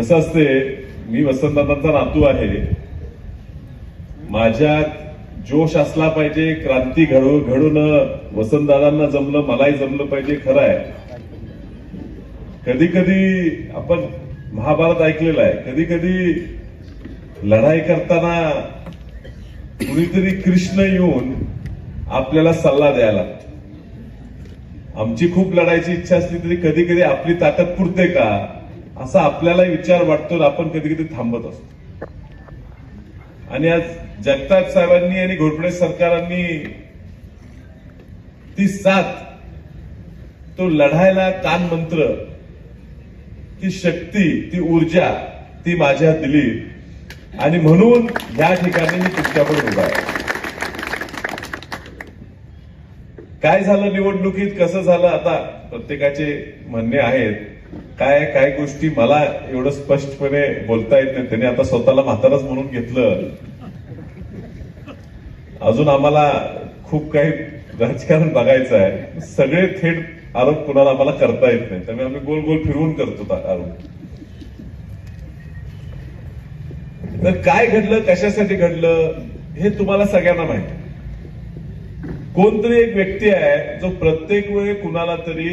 कसं असते मी वसंतदादांचा नातू आहे. माझ्यात जोश असला पाहिजे क्रांती घडू घडून वसंतदादांना जमलं मलाही जमलं पाहिजे खरं आहे. कधी कधी आपण महाभारत ऐकलेलं आहे. कधी कधी लढाई करताना कुणीतरी कृष्ण येऊन आपल्याला सल्ला द्यायला. आमची खूप लढायची इच्छा असली तरी कधी कधी आपली ताकद पुरते का? असा आपल्याला विचार वाटतो आपण कधी कधी थांबत असतो. आणि आज जगताप साहेबांनी आणि घोरपडे सरकारांनी ती साथ तो लढायला कान मंत्र ती शक्ती ती ऊर्जा ती माझ्या दिली. आणि म्हणून या ठिकाणी मी तुमच्याकडे उभा आहे. काय झालं निवडणुकीत? कसं झालं? आता प्रत्येकाचे म्हणणे आहेत. काय काय गोष्टी मला एवढं स्पष्टपणे बोलता येत नाही. त्यांनी आता स्वतःला म्हातारच म्हणून घेतलं. अजून आम्हाला खूप काही राजकारण बघायचं आहे. सगळे थेट आरोप कुणाला आम्हाला करता येत नाही. त्यामुळे आम्ही गोल गोल फिरवून करतो आरोप. तर काय घडलं कशासाठी घडलं हे तुम्हाला सगळ्यांना माहिती कोणतरी एक व्यक्ती आहे जो प्रत्येक वेळी कुणाला तरी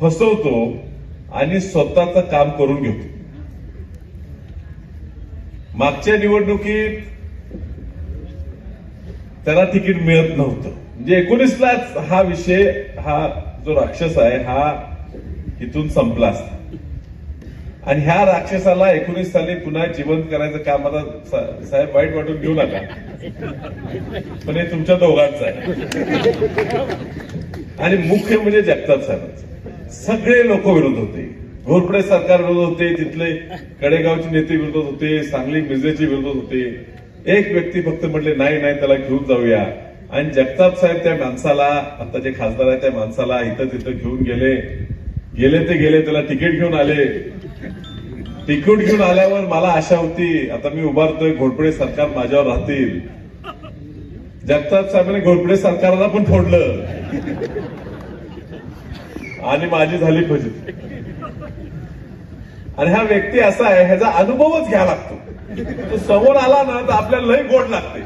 फसवतो आणि स्वतःचं काम करून घेतो. मागच्या निवडणुकीत त्याला तिकीट मिळत नव्हतं. म्हणजे एकोणीसलाच हा विषय हा जो राक्षस आहे हा इथून संपला असता. आणि ह्या राक्षसाला एकोणीस साली पुन्हा जिवंत करायचं काम आता साहेब वाईट वाटून घेऊ नका. पण हे तुमच्या दोघांचं आहे. आणि मुख्य म्हणजे जगताप साहेबांचं. सगळे लोक विरोध होते. घोरपडे सरकार विरोध होते तिथले कडेगावचे नेते विरोध होते सांगली मिरजेचे विरोध होते. एक व्यक्ती फक्त म्हटले नाही नाही त्याला घेऊन जाऊया. आणि जगताप साहेब त्या माणसाला आता जे खासदार आहे त्या माणसाला इथं तिथं घेऊन गेले. गेले ते गेले त्याला तिकीट घेऊन आले. तिकीट घेऊन आल्यावर मला आशा होती आता मी उभारतोय घोरपडे सरकार माझ्यावर राहतील. जगताप साहेबांनी घोरपडे सरकारला पण फोडलं. आणि माझी झाली फजिती आणि हा व्यक्ती असा आहे ह्याचा अनुभवच घ्या लागतो. तो समोर आला ना तर आपल्याला लय गोड लागते.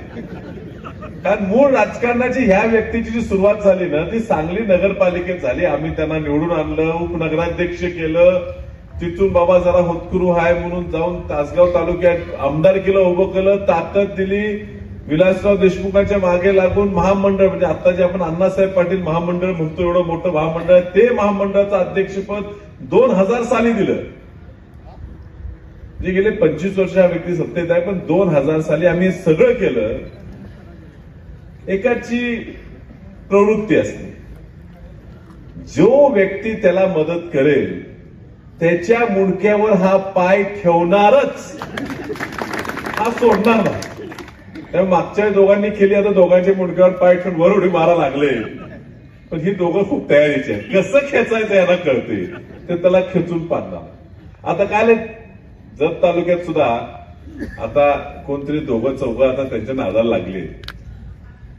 कारण मूळ राजकारणाची ह्या व्यक्तीची जी सुरुवात झाली ना ती सांगली नगरपालिकेत झाली. आम्ही त्यांना निवडून आणलं उपनगराध्यक्ष केलं. तिथून बाबा जरा होतकुरू आहे म्हणून जाऊन तासगाव तालुक्यात आमदार केलं उभं केलं ताकद दिली. विलासराव देशमुखांच्या मागे लागून महामंडळ म्हणजे आता जे आपण अण्णासाहेब पाटील महामंडळ म्हणतो एवढं मोठं महामंडळ आहे, ते महामंडळाचं अध्यक्षपद दोन हजार साली दिलं. जे गेले पंचवीस वर्ष हा व्यक्ती सत्तेत आहे पण दोन हजार साली आम्ही सगळं केलं. एकाची प्रवृत्ती असते. जो व्यक्ती त्याला मदत करेल त्याच्या मुंडक्यावर हा पाय ठेवणारच हा सोडणार नाही. त्यामुळे मागच्या दोघांनी केली आता दोघांच्या मुंडक्यावर पाय ठेवून वर उडी मारा लागले. पण ही दोघं खूप तयारीचे आहेत. कसं खेचायचं याला कळते. ते त्याला खेचून पाडणार. आता काय जत तालुक्यात सुद्धा आता कोणतरी दोघं चौघं आता त्यांच्या नादाला लागले.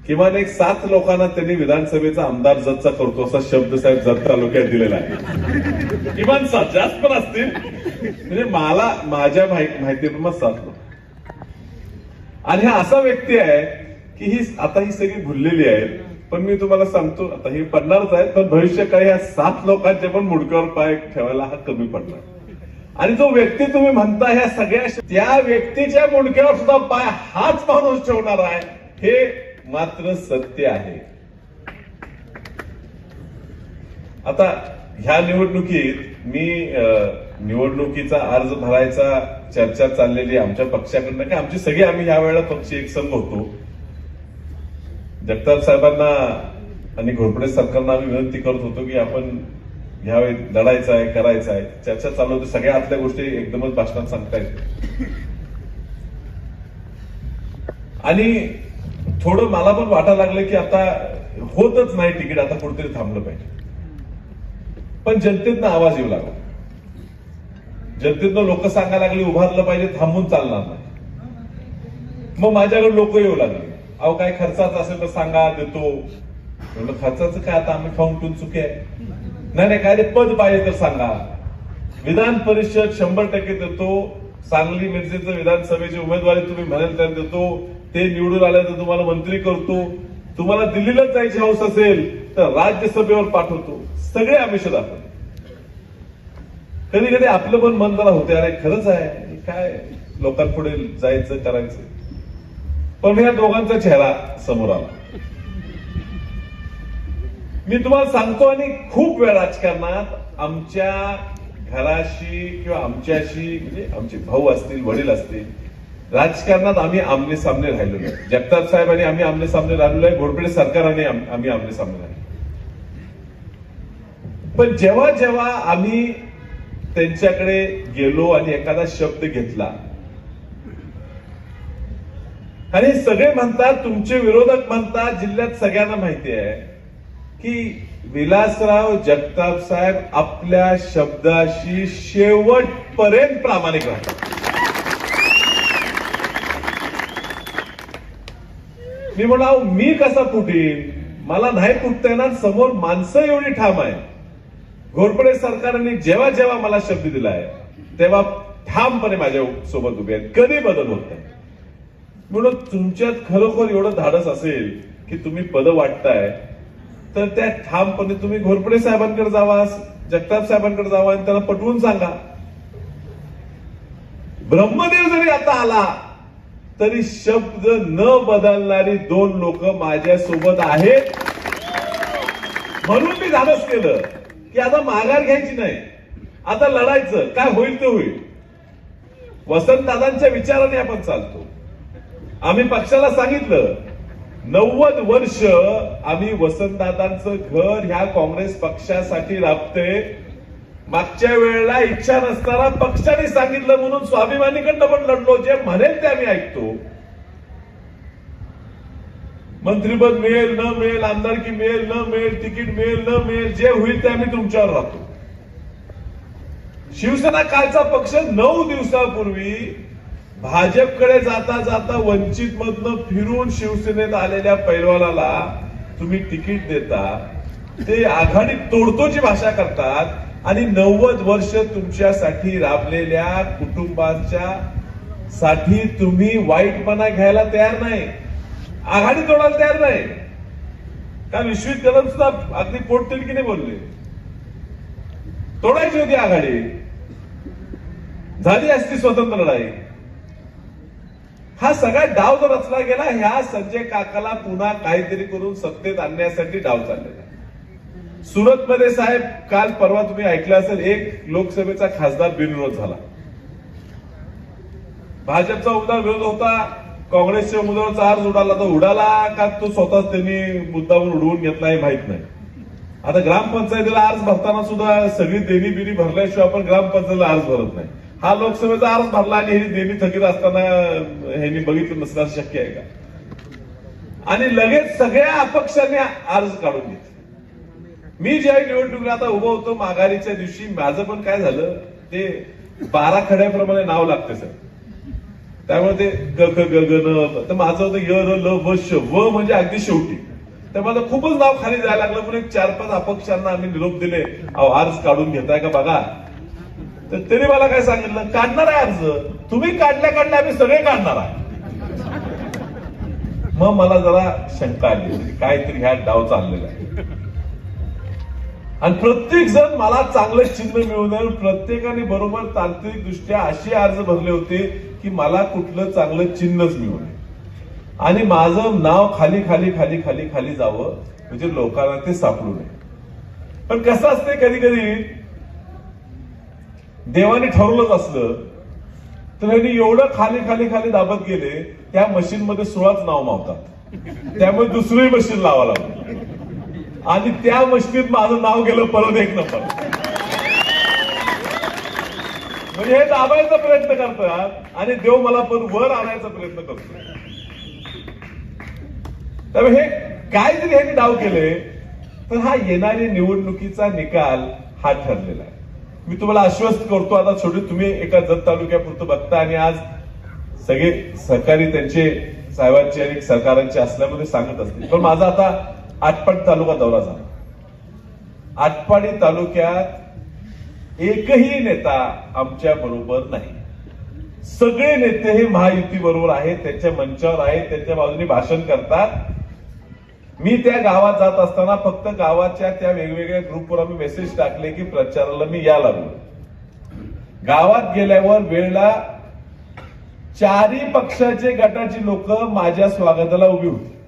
किमान एक सात लोकांना त्यांनी विधानसभेचा आमदार जतचा करतो असा शब्द साहेब जत तालुक्यात दिलेला आहे. किमान सात जास्त पण असतील. म्हणजे मला माझ्या माहि- मग सात लोक. आणि हा असा व्यक्ती आहे की ही आता ही सगळी भुललेली आहेत पण मी तुम्हाला सांगतो आता हे पडणारच आहेत पण भविष्य काही या सात लोकांच्या पण मुडक्यावर पाय ठेवायला हा कमी पडणार. आणि जो व्यक्ती तुम्ही म्हणता ह्या सगळ्या त्या व्यक्तीच्या मुंडक्यावर सुद्धा पाय हाच माणूस ठेवणार आहे हे मात्र सत्य आहे. आता ह्या निवडणुकीत मी अं, निवडणुकीचा अर्ज भरायचा चर्चा चाललेली आमच्या पक्षाकडनं की आमची सगळी आम्ही यावेळेला वेळेला पक्ष एक संघ होतो. जगताप साहेबांना आणि घोरपडे सरकारना आम्ही विनंती करत होतो की आपण ह्यावेळी लढायचं आहे करायचं आहे. चर्चा चालू होती सगळ्या आतल्या गोष्टी एकदमच भाषणात सांगता येत आणि थोडं मला पण वाटायला लागलं की आता होतच नाही तिकीट आता कुठेतरी थांबलं पाहिजे. पण जनतेतनं आवाज येऊ लागला. जनतेनं लोक सांगायला लागले उभारलं पाहिजे थांबून चालणार नाही. मग माझ्याकडे लोक येऊ लागले. अहो काय खर्चाचं असेल तर सांगा देतो. म्हणलं खर्चाचं काय आता? आम्ही खाऊन पिऊन चुके आहे. नाही नाही काय रे पद पाहिजे तर सांगा. विधान परिषद शंभर टक्के देतो. सांगली मिरजेचं विधानसभेची उमेदवारी तुम्ही म्हणाल तर देतो. ते निवडून आल्यानंतर तुम्हाला मंत्री करतो. तुम्हाला दिल्लीलाच जायची हौस असेल तर राज्यसभेवर पाठवतो. सगळे आमिष दाखवतो. कधी कधी आपलं पण मन जरा होते अरे खरंच आहे काय लोकांपुढे जायचं करायचं. पण या दोघांचा चेहरा समोर आला. मी तुम्हाला सांगतो आणि खूप वेळ राजकारणात आमच्या घराशी किंवा आमच्याशी म्हणजे आमचे भाऊ असतील वडील असतील राजकारणात आम्ही आमने सामने राहिलो नाही. जगताप साहेबांनी आम्ही आमने सामने राहिलो आहे घोडपेडे सरकारने आम्ही आमने सामने राहिलो. पण जेव्हा जेव्हा आम्ही त्यांच्याकडे गेलो आणि एखादा शब्द घेतला. आणि सगळे म्हणतात तुमचे विरोधक म्हणतात जिल्ह्यात सगळ्यांना माहिती आहे की विलासराव जगताप साहेब आपल्या शब्दाशी शेवटपर्यंत प्रामाणिक राहतात. मी म्हणा मी कसा फुटीन? मला नाही फुटता येणार समोर माणसं एवढी ठाम आहे घोरपडे सरकारने जेव्हा जेव्हा मला शब्द दिलाय तेव्हा ठामपणे माझ्या सोबत उभे आहेत. कधी बदल होत नाही. म्हणून तुमच्यात खरोखर एवढं धाडस असेल की तुम्ही पद वाटताय तर त्या ठामपणे तुम्ही घोरपडे साहेबांकडे जावा जगताप साहेबांकडे जावा आणि त्यांना पटवून सांगा. ब्रह्मदेव जरी आता आला तरी शब्द न बदलणारी दोन लोक माझ्यासोबत आहेत. म्हणून मी धाडस केलं. की आता माघार घ्यायची नाही. आता लढायचं. काय होईल ते होईल. वसंतदादांच्या विचाराने आपण चालतो. आम्ही पक्षाला सांगितलं नव्वद वर्ष आम्ही वसंतदादांचं घर ह्या काँग्रेस पक्षासाठी राबते. मागच्या वेळेला इच्छा नसताना पक्षाने सांगितलं म्हणून स्वाभिमानीकडनं पण लढलो. जे म्हणेल ते आम्ही ऐकतो. मंत्रीपद मिळेल न मिळेल आमदारकी मिळेल न मिळेल तिकीट मिळेल न मिळेल जे होईल ते आम्ही तुमच्यावर राहतो शिवसेना कालचा पक्ष नऊ दिवसापूर्वी भाजपकडे जाता जाता वंचित मधनं फिरून शिवसेनेत आलेल्या पैलवानाला तुम्ही तिकीट देता ते आघाडी तोडतोची भाषा करतात आणि नव्वद वर्ष तुमच्यासाठी राबलेल्या कुटुंबाच्या साठी तुम्ही वाईटपणा घ्यायला तयार नाही. आघाडी तोडायला तयार नाही. कारण विश्वित कदम सुद्धा अगदी पोटतिडकीने बोलले. तोडायची होती आघाडी. झाली असती स्वतंत्र लढाई. हा सगळा डाव जो रचला गेला ह्या संजय काकाला पुन्हा काहीतरी करून सत्तेत आणण्यासाठी डाव चाललेला. सुरतमध्ये साहेब काल परवा तुम्ही ऐकलं असेल एक लोकसभेचा खासदार बिनविरोध झाला. भाजपचा उमेदवार विरोध होता काँग्रेसच्या उमेदवाराचा अर्ज उडाला तर उडाला का तो स्वतःच त्यांनी मुद्दावर उडवून घेतला हे माहीत नाही. आता ग्रामपंचायतीला अर्ज भरताना सुद्धा सगळी देणी बिनी भरल्याशिवाय आपण ग्रामपंचायतीला अर्ज भरत नाही. हा लोकसभेचा अर्ज भरला आणि ही देणी थकीत असताना ह्यांनी बघितलं नसणं शक्य आहे का? आणि लगेच सगळ्या अपक्षांनी अर्ज काढून घेतले. मी ज्यावेळी निवडणुकीला आता उभं होतो माघारीच्या दिवशी माझं पण काय झालं ते बारा खड्याप्रमाणे नाव लागते सर. त्यामुळे ते ग ग ग ग न तर माझं होतं य र ल व श व म्हणजे अगदी शेवटी. तर माझं खूपच नाव खाली जायला लागलं म्हणून चार पाच अपक्षांना आम्ही निरोप दिले. अहो अर्ज काढून घेताय का बघा. तर तरी मला काय सांगितलं? काढणार आहे अर्ज. तुम्ही काढल्या काढल्या आम्ही सगळे काढणार आहे. मग मला जरा शंका आली. काहीतरी ह्या डाव चाललेला आहे. आणि प्रत्येक जण मला चांगलं चिन्ह मिळून प्रत्येकाने बरोबर तांत्रिक दृष्ट्या असे अर्ज भरले होते की मला कुठलं चांगलं चिन्हच मिळू नये. आणि माझं नाव खाली खाली खाली खाली खाली जावं म्हणजे लोकांना ते सापडू नये. पण कसं असते कधी कधी देवाने ठरवलंच असलं तर ह्यांनी एवढं खाली खाली खाली दाबत गेले त्या मशीन मध्ये सोळाच नाव मावतात. त्यामुळे दुसरी मशीन लावा लागतो. आणि त्या मशीनीत माझं नाव गेलं परत एक नंबर. म्हणजे हे दाबायचा प्रयत्न करतात आणि देव मला पण वर आणायचा प्रयत्न करतो तर हे काय जरी ह्यांनी डाव केले तर हा येणारी निवडणुकीचा निकाल हा ठरलेला आहे. मी तुम्हाला आश्वस्त करतो आता छोटे तुम्ही एका जत तालुक्यापुरतं बघता आणि आज सगळे सहकारी त्यांचे साहेबांचे आणि सरकारांचे असल्यामध्ये सांगत असतील. पण माझा आता आटपाडी तालुका दौरा झाला. आटपाडी तालुक्यात एकही नेता आमच्या बरोबर नाही. सगळे नेते हे महायुती बरोबर आहेत त्यांच्या मंचावर आहेत त्यांच्या बाजूने भाषण करतात. मी त्या गावात जात असताना फक्त गावाच्या त्या वेगवेगळ्या ग्रुपवर आम्ही मेसेज टाकले की प्रचाराला मी या लागलो. गावात गेल्यावर वेळेला चारही पक्षाचे गटाची लोक माझ्या स्वागताला उभी होती.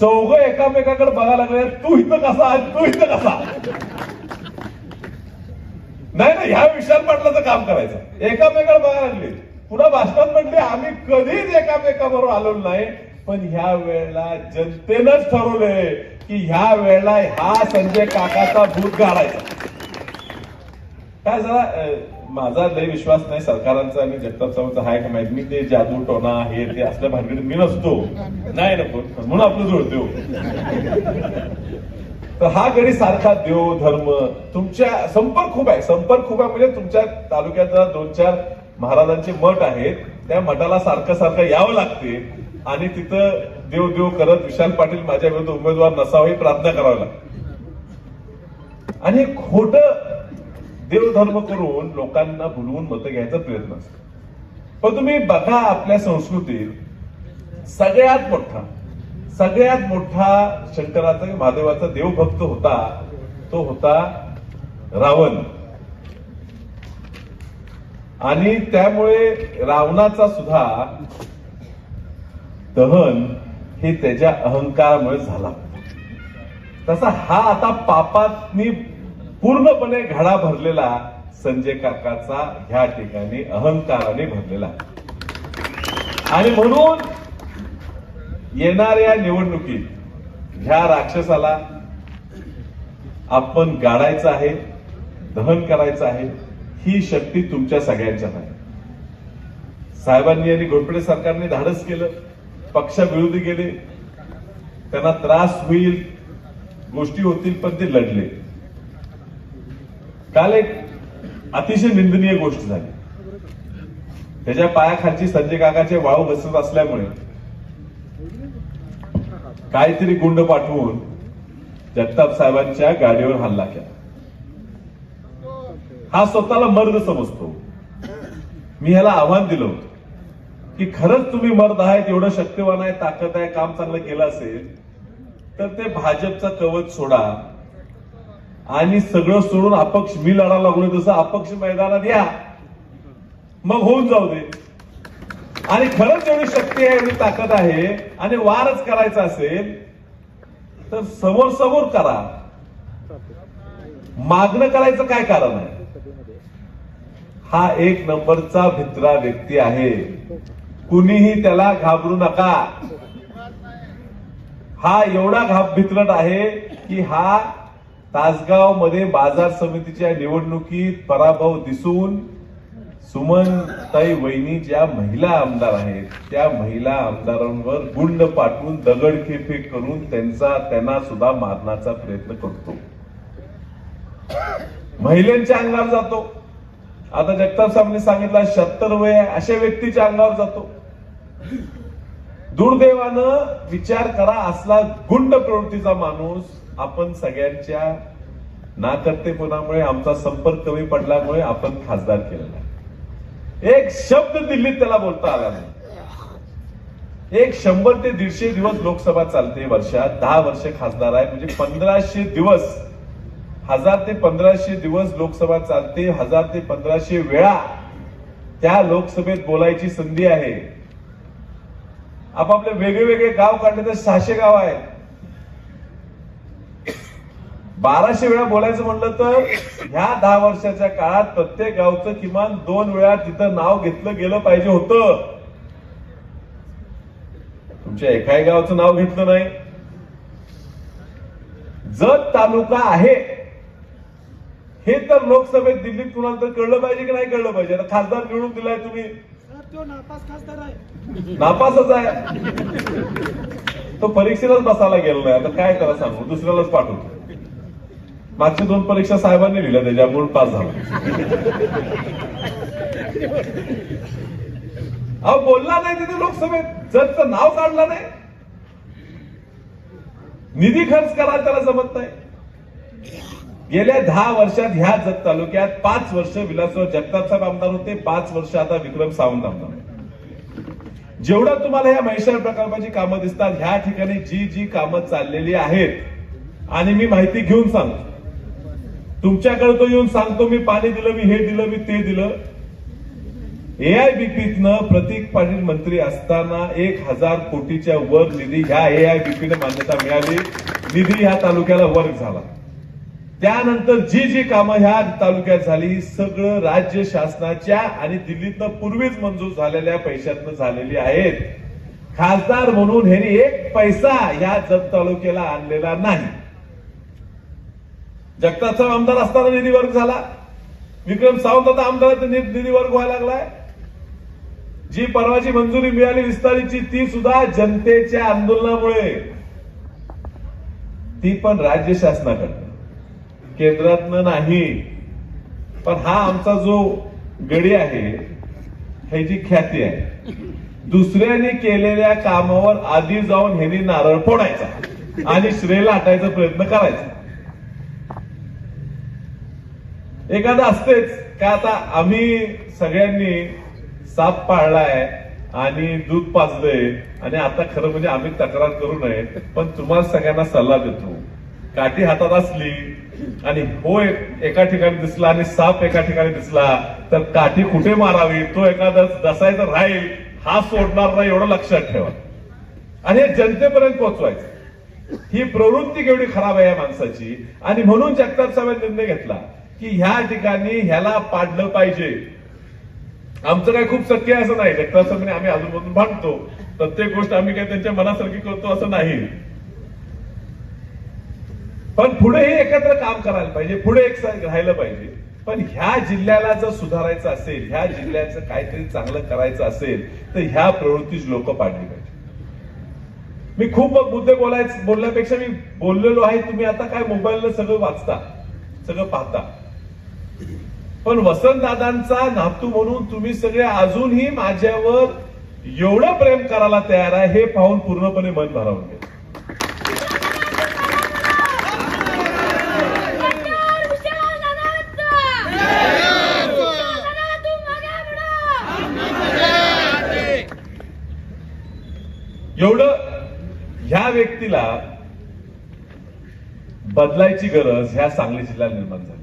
चौघ एकामेकाकडे बघायला लागले तू इथं कसा तू इथं कसा नाही नाही ह्या विशाल तर काम करायचं. एकामेकाला बघायला लागले. पुन्हा भाषणात म्हटले आम्ही कधीच एकामेकाबरोबर आलो नाही पण ह्या वेळेला जनतेनंच ठरवलंय की ह्या वेळेला हा संजय काकाचा भूत घालायचा काय जरा माझा लय विश्वास नाही सरकारांचा आणि जगताप साहेबांचा. हाय का माहीत. मी ते जादू टोना हे ते असल्या भानगडीत मी नसतो. नाही नको. म्हणून आपलं जुळतो हो. तर हा गडी सारखा देव धर्म तुमच्या संपर्क खूप आहे. संपर्क खूप आहे म्हणजे तुमच्या तालुक्यात दोन चार महाराजांचे मठ आहेत. त्या मठाला सारखं सारखं यावं लागते. आणि तिथं देव देव करत विशाल पाटील माझ्या विरुद्ध उमेदवार नसावा ही प्रार्थना करावी लागते. आणि खोट देवधर्म करून लोकांना भुलवून मतं घ्यायचा प्रयत्न असतो. पण तुम्ही बघा आपल्या संस्कृतीत सगळ्यात मोठा सगळ्यात मोठा शंकराचा महादेवाचा देवभक्त होता तो होता रावण. आणि त्यामुळे रावणाचा सुद्धा दहन हे त्याच्या अहंकारामुळे झाला. तसा हा आता पापातनी पूर्णपणे घडा भरलेला संजय काकाचा ह्या ठिकाणी अहंकाराने भरलेला. आणि म्हणून येणाऱ्या निवडणुकीत ह्या राक्षसाला आपण गाडायचं आहे दहन करायचं आहे ही शक्ती तुमच्या सगळ्यांच्यात आहे. साहेबांनी आणि घोडपडे सरकारने धाडस केलं पक्षाविरोधी गेले त्यांना त्रास होईल गोष्टी होतील पण ते लढले. काल एक अतिशय निंदनीय गोष्ट झाली. त्याच्या पायाखालची संजय काकाचे वाळू बसत असल्यामुळे काहीतरी गुंड पाठवून जगताप साहेबांच्या गाडीवर हल्ला केला. हा स्वतःला मर्द समजतो. मी ह्याला आव्हान दिलं होतं की खरंच तुम्ही मर्द आहेत एवढं शक्तिवान आहे ताकद आहे काम चांगलं केलं असेल तर ते भाजपचा कवच सोडा. आणि सगळं सोडून अपक्ष मी लढा लागलो तसं अपक्ष मैदानात या. मग होऊन जाऊ दे. आणि खरंच एवढी शक्ती आहे एवढी ताकद आहे आणि वारच करायचा असेल तर समोर समोर करा. मागणं करायचं काय कारण आहे? हा एक नंबरचा भित्रा व्यक्ती आहे. कुणीही त्याला घाबरू नका. हा एवढा घाब भित्रट आहे की हा तासगावमध्ये बाजार समितीच्या निवडणुकीत पराभव दिसून सुमनताई वहिनी ज्या महिला आमदार आहेत त्या महिला आमदारांवर गुंड पाठवून दगडखेपे करून त्यांचा त्यांना सुद्धा मारण्याचा प्रयत्न करतो. महिलांच्या अंगावर जातो. आता जगताप साहेबांनी सांगितलं शहात्तर वय आहे अशा व्यक्तीच्या अंगावर जातो. दुर्दैवानं विचार करा असला गुंड प्रवृत्तीचा माणूस आपण सगळ्यांच्या नाकर्तेपणामुळे आमचा संपर्क कमी पडल्यामुळे आपण खासदार केलेला आहे. एक शब्द दिल्लीत त्याला बोलता आला नाही. एक शंभर ते दीडशे दिवस लोकसभा चालते वर्षात. दहा वर्ष खासदार आहे म्हणजे पंधराशे दिवस हजार ते पंधराशे दिवस लोकसभा चालते. हजार ते पंधराशे वेळा त्या लोकसभेत बोलायची संधी आहे. आपापले वेगळे वेगळे गाव काढले तर सहाशे गाव आहेत. बाराशे वेळा बोलायचं म्हणलं तर ह्या दहा वर्षाच्या काळात प्रत्येक गावचं किमान दोन वेळा तिथं नाव घेतलं गेलं पाहिजे होतं. तुमच्या एकाही गावचं नाव घेतलं नाही. जत तालुका आहे हे तर लोकसभेत दिल्लीत कुणाला तर कळलं पाहिजे की नाही कळलं पाहिजे? आता खासदार निवडून दिलाय तुम्ही. नापासच आहे. तो परीक्षेलाच बसायला गेला नाही. आता काय करा सांगू? दुसऱ्यालाच पाठवतो. मागच्या दोन परीक्षा साहेबांनी लिहिल्या त्याच्यामुळे पास झाला. अहो बोलला नाही तिथे लोकसभेत. जजचं नाव काढलं नाही. निधी खर्च करा त्याला जमत नाही. गेल्या दहा वर्षात ह्या जत तालुक्यात पाच वर्ष विलासराव जगताप साहेब आमदार होते. पाच वर्ष आता विक्रम सावंत आमदार आहेत. जेवढं तुम्हाला ह्या म्हैसाळ प्रकल्पाची कामं दिसतात ह्या ठिकाणी जी जी कामं चाललेली आहेत आणि मी माहिती घेऊन सांगतो. तुमच्याकडे तो येऊन सांगतो मी पाणी दिलं मी हे दिलं मी ते दिलं. एआयबीपीतनं प्रतीक पाटील मंत्री असताना एक हजार कोटीच्या वर निधी ह्या एआयबीपीने मान्यता मिळाली. निधी ह्या तालुक्याला वर्ग झाला. त्यानंतर जी जी कामं ह्या तालुक्यात झाली सगळं राज्य शासनाच्या आणि दिल्लीतनं पूर्वीच मंजूर झालेल्या पैशातनं झालेली आहेत. खासदार म्हणून ह्यांनी एक पैसा ह्या जत तालुक्याला आणलेला नाही. जगतापचा आमदार असताना निधी वर्ग झाला. विक्रम सावंत आता आमदार निधी वर्ग व्हायला लागलाय. जी परवाची मंजुरी मिळाली विस्तारीची ती सुद्धा जनतेच्या आंदोलनामुळे. ती पण राज्य शासनाकडनं. केंद्रातनं नाही. पण हा आमचा जो गडी आहे ह्याची ख्याती आहे दुसऱ्याने केलेल्या कामावर आधी जाऊन ह्यांनी नारळ फोडायचा आणि श्रेयला हटायचा प्रयत्न करायचा. एखादं असतेच. का आता आम्ही सगळ्यांनी साप पाळलाय आणि दूध पाजलंय आणि आता खरं म्हणजे आम्ही तक्रार करू नये पण तुम्हाला सगळ्यांना सल्ला देतो. काठी हातात असली आणि हो एका ठिकाणी दिसला आणि साप एका ठिकाणी दिसला तर काठी कुठे मारावी? तो एखादा दसायचा राहील हा सोडणार नाही एवढं लक्षात ठेवा. आणि हे जनतेपर्यंत पोहोचवायचं. ही प्रवृत्ती केवढी खराब आहे या माणसाची? आणि म्हणून जगताप साहेबांनी निर्णय घेतला. की ह्या ठिकाणी ह्याला पाडलं पाहिजे. आमचं काय खूप शक्य असं नाही. जगताप आम्ही अजूनमधून भांडतो. प्रत्येक गोष्ट आम्ही काय त्यांच्या मनासारखी करतो असं नाही. पण पुढेही एकत्र काम करायला पाहिजे. पुढे एक साथ राहिलं पाहिजे. पण ह्या जिल्ह्याला जर सुधारायचं असेल ह्या जिल्ह्याचं काहीतरी चांगलं करायचं असेल तर ह्या प्रवृत्तीच लोक पाडली पाहिजे. मी खूप मुद्दे बोलायच बोलण्यापेक्षा मी बोललेलो आहे. तुम्ही आता काय मोबाईलला सगळं वाचता सगळं पाहता. पण वसंतदादांचा नातू म्हणून तुम्ही सगळे अजूनही माझ्यावर एवढं प्रेम करायला तयार आहे हे पाहून पूर्णपणे मन भरावून गेलं. एवढं ह्या व्यक्तीला बदलायची गरज ह्या सांगली जिल्ह्यात निर्माण झाली.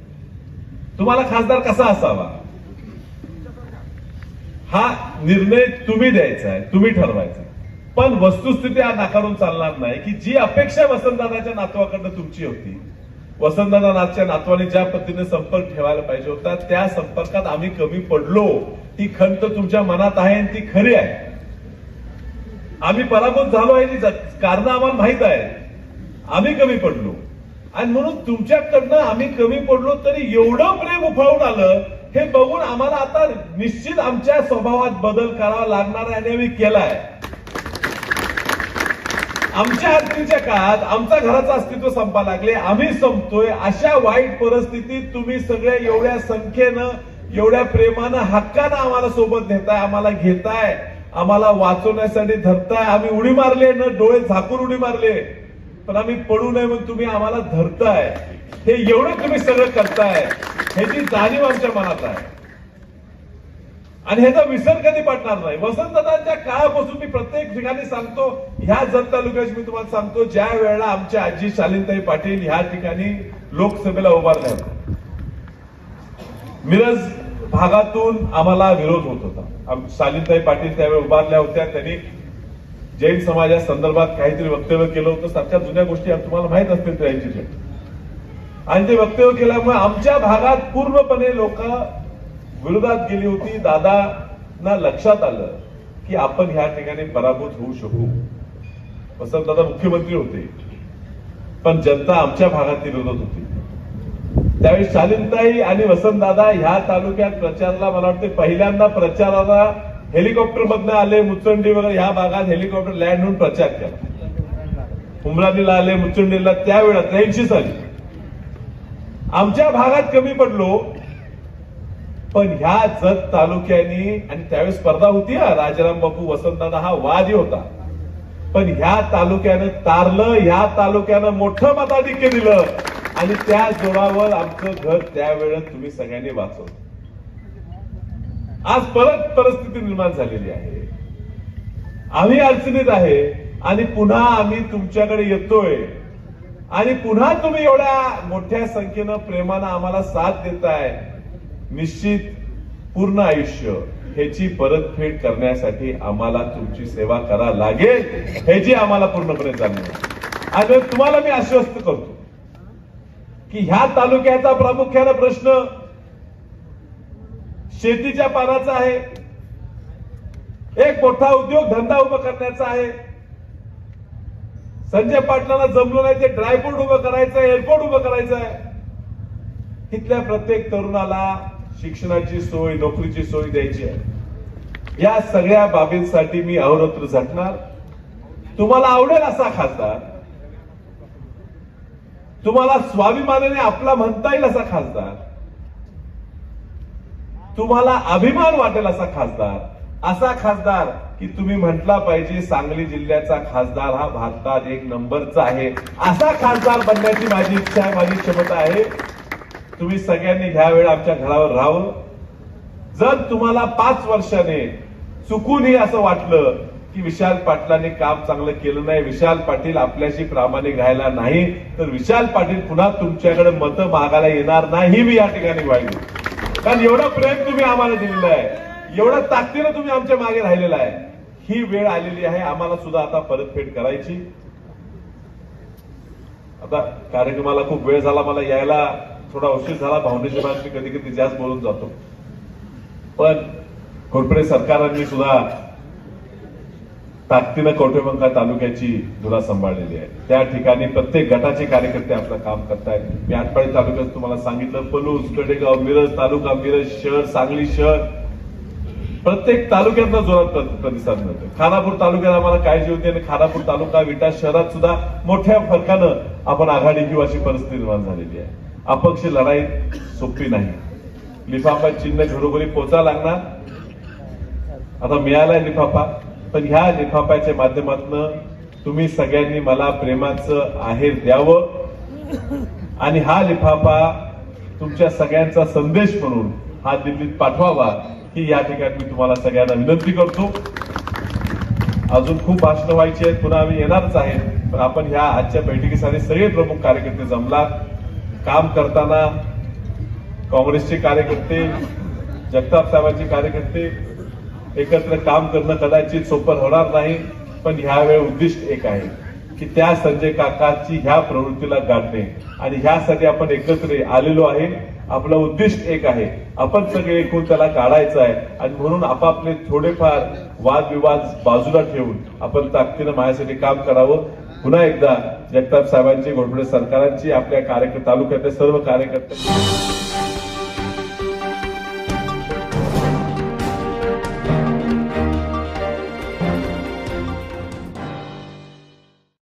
तुम्हाला खासदार कसा असावा? हा निर्णय तुम्ही द्यायचा आहे तुम्ही ठरवायचा पण वस्तुस्थिती हा नाकारून चालणार नाही की जी अपेक्षा वसंतदादाच्या नातवाकडनं तुमची होती. वसंतदादा नाथच्या नातवाने ज्या पद्धतीने संपर्क ठेवायला पाहिजे होता त्या संपर्कात आम्ही कमी पडलो. ती खंत तुमच्या मनात आहे आणि ती खरी आहे. आम्ही पराभूत झालो आहे कारण आम्हाला माहीत आहे आम्ही कमी पडलो. आणि म्हणून तुमच्याकडनं आम्ही कमी पडलो तरी एवढं प्रेम उफाळून आलं हे बघून आम्हाला आता निश्चित आमच्या स्वभावात बदल करावा लागणार आहे आणि आम्ही केलाय. आमच्या हत्तीच्या काळात आमच्या घराचं अस्तित्व संपा लागले. आम्ही संपतोय अशा वाईट परिस्थितीत तुम्ही सगळ्या एवढ्या संख्येनं एवढ्या प्रेमानं हक्कानं आम्हाला सोबत नेताय आम्हाला घेताय आम्हाला वाचवण्यासाठी धरताय. आम्ही उडी मारले न डोळे झाकून उडी मारले. पण आम्ही पडू नये म्हणून तुम्ही आम्हाला धरताय. हे एवढं तुम्ही सगळं करताय. ह्याची जाणीव आमच्या मनात आहे. आणि ह्याचा विसर कधी पडणार नाही. वसंतदादांच्या काळापासून मी प्रत्येक ठिकाणी सांगतो ह्या जत तालुक्याची मी तुम्हाला सांगतो ज्या वेळेला आमच्या आजी शालिनताई पाटील ह्या ठिकाणी लोकसभेला उभारल्या होत्या मिरज भागातून आम्हाला विरोध होत होता. शालिनताई पाटील त्यावेळी उभारल्या होत्या त्यांनी जैन समाजा संदर्भात काहीतरी वक्तव्य केलं होतं. सारख्या जुन्या गोष्टी तुम्हाला माहीत असतील त्यांची आणि ते वक्तव्य केल्यामुळे आमच्या भागात पूर्णपणे लोक विरोधात गेली होती. दादांना लक्षात आलं की आपण ह्या ठिकाणी पराभूत होऊ शकू. वसंतदादा मुख्यमंत्री होते. पण जनता आमच्या भागात विरोधात होती. त्यावेळी शालीनताई आणि वसंतदादा ह्या तालुक्यात प्रचाराला मला वाटते पहिल्यांदा प्रचाराला हेलिकॉप्टर मधनं आले मुचंडी वगैरे या भागात हेलिकॉप्टर लँड होऊन प्रचार केला. उमराणीला आले मुचंडीला त्यावेळा त्र्याऐंशी साली आमच्या भागात कमी पडलो. पण ह्या जत तालुक्यानी आणि त्यावेळी स्पर्धा होती हा राजाराम बापू वसंतदादा हा वादी होता. पण ह्या तालुक्यानं तारलं ह्या तालुक्यानं मोठं मताधिक्य दिलं. आणि त्या जोरावर आमचं घर त्यावेळेस तुम्ही सगळ्यांनी वाचवलं. आज परत परिस्थिती निर्माण झालेली आहे. आम्ही अडचणीत आहे आणि पुन्हा आम्ही तुमच्याकडे येतोय. आणि पुन्हा तुम्ही एवढ्या मोठ्या संख्येनं प्रेमानं आम्हाला साथ देताय. निश्चित पूर्ण आयुष्य ह्याची परतफेड करण्यासाठी आम्हाला तुमची सेवा करा लागेल ह्याची आम्हाला पूर्णपणे जाणीव आणि तुम्हाला मी आश्वस्त करतो की ह्या तालुक्याचा प्रामुख्याने प्रश्न शेतीच्या पानाचा आहे. एक मोठा उद्योग धंदा उभा करण्याचा आहे. संजय पाटलांना जमलो नाही ते ड्रायपोर्ट उभं करायचं आहे एअरपोर्ट उभं करायचं. आहे तिथल्या प्रत्येक तरुणाला शिक्षणाची सोय नोकरीची सोय द्यायची आहे. या सगळ्या बाबींसाठी मी अहोरात्र झटणार. तुम्हाला आवडेल असा खासदार. तुम्हाला स्वाभिमानाने आपला म्हणता येईल असा खासदार. तुम्हाला अभिमान वाटेल असा खासदार. असा खासदार की तुम्ही म्हटला पाहिजे सांगली जिल्ह्याचा खासदार हा भारतात एक नंबरचा आहे. असा खासदार बनण्याची माझी इच्छा आहे माझी क्षमता आहे. तुम्ही सगळ्यांनी ह्या वेळ आमच्या घरावर राहावं जर तुम्हाला पाच वर्षाने चुकूनही असं वाटलं की विशाल पाटलांनी काम चांगलं केलं नाही विशाल पाटील आपल्याशी प्रामाणिक राहिला नाही तर विशाल पाटील पुन्हा तुमच्याकडे मतं मागायला येणार नाही मी या ठिकाणी वाईट कारण एवढं प्रेम तुम्ही आम्हाला दिलेलं आहे. एवढं ताकदीनं तुम्ही आमच्या मागे राहिलेला आहे. ही वेळ आलेली आहे. आम्हाला सुद्धा आता परतफेड करायची. आता कार्यक्रमाला खूप वेळ झाला. मला यायला थोडा उशीर झाला. भावनेच्या बाहेर कधी कधी जास्त बोलून जातो. पण कोरपडे सरकारांनी सुद्धा ताकदीनं कवठेमंका तालुक्याची धुरा सांभाळलेली आहे. त्या ठिकाणी प्रत्येक गटाचे कार्यकर्ते आपलं काम करतायत. मी आटपाडी तालुक्यात तुम्हाला सांगितलं पलूस कडेगाव मिरज तालुका मिरज शहर सांगली शहर. प्रत्येक तालुक्यातला जोरात प्रतिसाद मिळतो खानापूर तालुक्यात आम्हाला काळजी होती आणि खानापूर तालुका विटा शहरात सुद्धा मोठ्या फरकानं आपण आघाडी घेऊ अशी परिस्थिती निर्माण झालेली आहे. अपक्ष लढाई सोपी नाही. लिफाफा चिन्ह घरोघरी पोचा लागणार. आता मिळालाय लिफाफा. पण ह्या लिफाफ्याच्या माध्यमातून तुम्ही सगळ्यांनी मला प्रेमाचं आहेर द्यावं. आणि हा लिफाफा तुमच्या सगळ्यांचा संदेश म्हणून हा दिल्लीत पाठवावा ही या ठिकाणी मी तुम्हाला सगळ्यांना विनंती करतो. अजून खूप भाषणं व्हायची आहेत पुन्हा आम्ही येणारच आहेत पण आपण ह्या आजच्या बैठकीसाठी सगळे प्रमुख कार्यकर्ते जमलात. काम करताना काँग्रेसचे कार्यकर्ते जगताप साहेबांचे कार्यकर्ते एकत्र काम करणं कदाचित सोपं होणार नाही पण ह्यावेळी उद्दिष्ट एक आहे की त्या संजय काकाची ह्या प्रवृत्तीला गाठणे. आणि ह्यासाठी आपण एकत्र आलेलो आहे. आपलं उद्दिष्ट एक आहे. आपण सगळे एकूण त्याला काढायचं आहे. आणि म्हणून आपापले थोडेफार वादविवाद बाजूला ठेवून आपण ताकदीनं माझ्यासाठी काम करावं. पुन्हा एकदा जगताप साहेबांची घोडबडे सरकारांची आपल्या कार्यकर्ता तालुक्यातल्या सर्व कार्यकर्ते